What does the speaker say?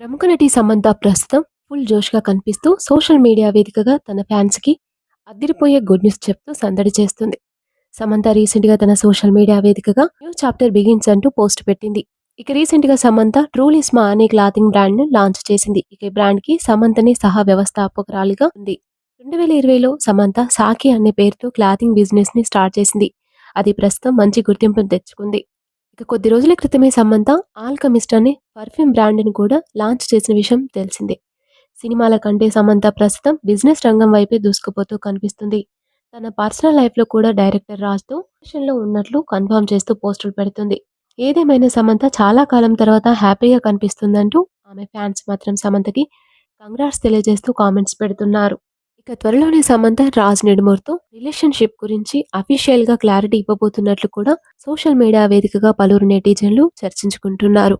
ప్రముఖ నటి సమంత ప్రస్తుతం ఫుల్ జోష్గా కనిపిస్తూ సోషల్ మీడియా వేదికగా తన ఫ్యాన్స్కి అద్దరిపోయే గుడ్ న్యూస్ చెప్తూ సందడి చేస్తుంది. సమంత రీసెంట్గా తన సోషల్ మీడియా వేదికగా న్యూ చాప్టర్ బిగిన్స్ అంటూ పోస్ట్ పెట్టింది. ఇక రీసెంట్గా సమంత ట్రూలిస్మా అనే క్లాతింగ్ బ్రాండ్ను లాంచ్ చేసింది. ఇక ఈ బ్రాండ్కి సమంతని సహా వ్యవస్థాపకురాలిగా ఉంది. రెండు వేల ఇరవైలో సమంత సాకి అనే పేరుతో క్లాతింగ్ బిజినెస్ని స్టార్ట్ చేసింది. అది ప్రస్తుతం మంచి గుర్తింపును తెచ్చుకుంది. ఇక కొద్ది రోజుల క్రితమే సమంత ఆల్కమిస్ట్ అనే పర్ఫ్యూమ్ బ్రాండ్ని కూడా లాంచ్ చేసిన విషయం తెలిసిందే. సినిమాల కంటే సమంత ప్రస్తుతం బిజినెస్ రంగం వైపే దూసుకుపోతూ కనిపిస్తుంది. తన పర్సనల్ లైఫ్లో కూడా డైరెక్టర్ రాజ్తో లో ఉన్నట్లు కన్ఫర్మ్ చేస్తూ పోస్టులు పెడుతుంది. ఏదేమైనా సమంత చాలా కాలం తర్వాత హ్యాపీగా కనిపిస్తుందంటూ ఆమె ఫ్యాన్స్ మాత్రం సమంతకి కంగ్రాట్స్ తెలియజేస్తూ కామెంట్స్ పెడుతున్నారు. ఇక త్వరలోనే సమంత రాజ్ నిడుమూర్తో రిలేషన్షిప్ గురించి అఫీషియల్గా క్లారిటీ ఇవ్వబోతున్నట్లు కూడా సోషల్ మీడియా వేదికగా పలువురు నెటిజన్లు చర్చించుకుంటున్నారు.